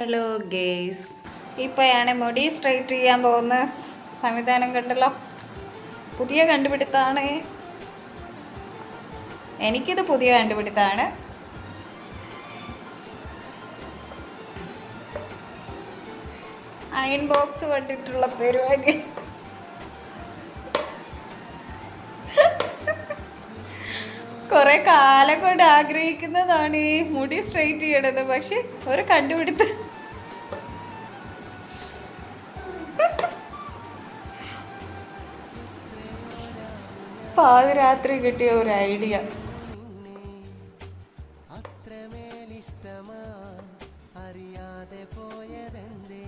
Hello guys ഇപ്പോഴാണ് മുടി straight ചെയ്യാൻ പോകുന്ന സംവിധാനം കണ്ടല്ലോ. പുതിയ കണ്ടുപിടുത്താണ്. എനിക്കിത് പുതിയ കണ്ടുപിടുത്താണ്. അയൺ ബോക്സ് കണ്ടിട്ടുള്ള പരിപാടി. കുറെ കാലം കൊണ്ട് ആഗ്രഹിക്കുന്നതാണ് ഈ മുടി സ്ട്രെയിറ്റ് ചെയ്യണത്. പക്ഷെ ഒരു കണ്ടുപിടുത്തം. പാതിരാത്രി കിട്ടിയ ഒരു ഐഡിയ അത്രമേലിഷ്ടമാ അറിയാതെ പോയതെന്തേ?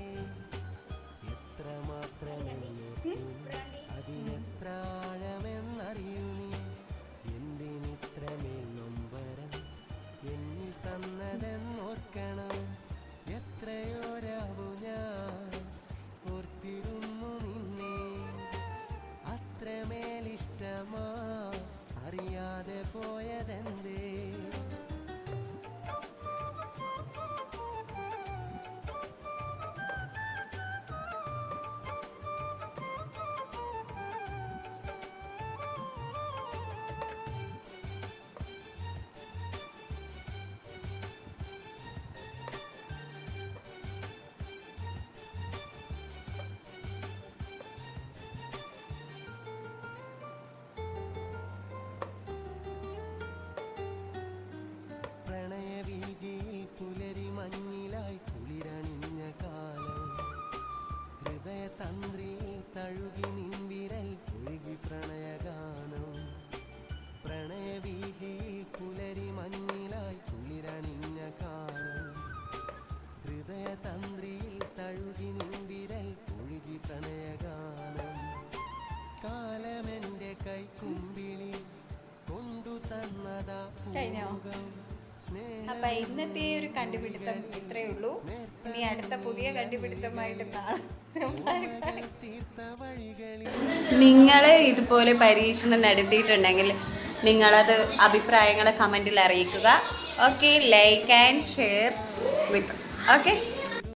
ഹൃദയതന്ത്രിയിൽ തഴുകി നിൻവിരൽ ഒഴുകി പ്രണയഗാനം പ്രണയവീജിയിൽ പുലരി മഞ്ഞിലായി കുളിരണിഞ്ഞ കാലം ഹൃദയതന്ത്രിയിൽ തഴുകി നിൻവിരൽ ഒഴുകി പ്രണയഗാനം കാലമെന്റെ കൈക്കുമ്പിളി കൊണ്ടു തന്നതാ? പൂമുഖം. അപ്പൊ ഇന്നത്തെ ഒരു കണ്ടുപിടുത്തം ഇത്രയേ ഉള്ളൂ. ഇനി അടുത്ത പുതിയ കണ്ടുപിടുത്തമായിട്ട് നിങ്ങൾ ഇതുപോലെ പരീക്ഷണം നടത്തിയിട്ടുണ്ടെങ്കിൽ നിങ്ങളത് അഭിപ്രായങ്ങൾ കമന്റിൽ അറിയിക്കുക. Okay like and share with okay